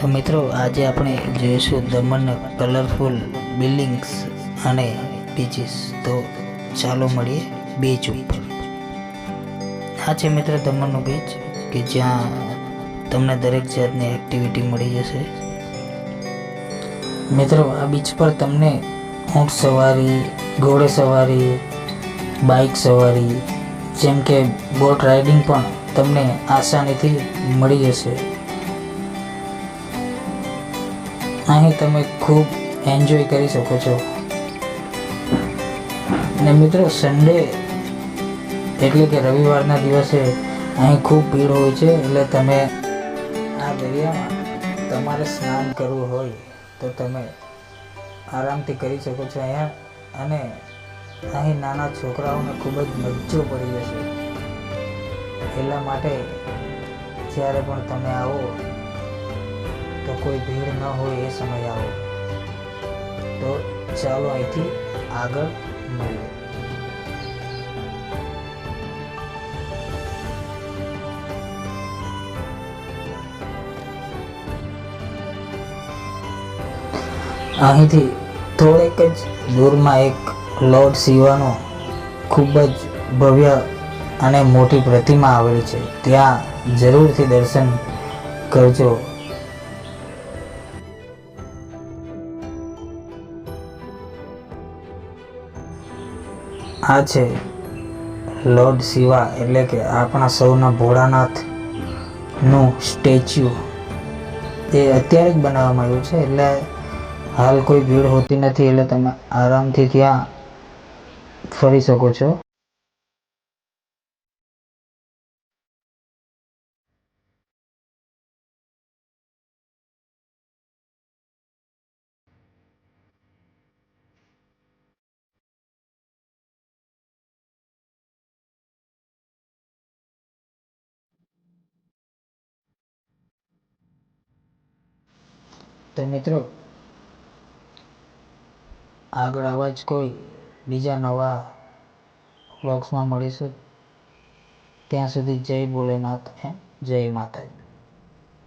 તો મિત્રો, આજે આપણે જોઈશું દમણના કલરફુલ બિલ્ડિંગ્સ અને બીચીસ તો ચાલો મળીએ બીચ ઉપર. આ છે મિત્ર દમણનો બીચ કે જ્યાં તમને દરેક જાતની એક્ટિવિટી મળી જશે. મિત્રો, આ બીચ પર તમને ઊંટ સવારી, ઘોડે સવારી બાઇક સવારી, જેમ કે બોટ રાઇડિંગ પણ તમને આસાનીથી મળી જશે. અહીં તમે ખૂબ એન્જોય કરી શકો છો. ને મિત્રો સન્ડે એટલે કે રવિવારના દિવસે અહીં ખૂબ ભીડ હોય છે, એટલે તમે આ દરિયામાં તમારે સ્નાન કરવું હોય, તો તમે આરામથી કરી શકો છો અહીંયા. અને અહીં નાના છોકરાઓને ખૂબ જ મજો પડી જશે. એટલા માટે જ્યારે પણ તમે આવો તો કોઈ ભીડ ન હોય એ સમય આવો. તો ચાલો અહીંથી આગળ મળીએ. અહીંથી થોડેક જ દૂરમાં એક લોર્ડ શિવાનો ખૂબ જ ભવ્ય અને મોટી પ્રતિમા આવેલી છે. ત્યાં જરૂરથી દર્શન કરજો. આ છે લોર્ડ શિવા એટલે કે આપણા સૌના ભોળાનાથનું સ્ટેચ્યુ. એ અત્યારે જ બનાવવામાં આવ્યું છે, એટલે હાલ કોઈ ભીડ હોતી નથી, એટલે તમે આરામથી ત્યાં ફરી શકો છો. તો મિત્રો આગળ આવા જ કોઈ બીજા નવા વ્લોગ્સમાં મળીશું. ત્યાં સુધી જય ભોલેનાથ જય માતાજી.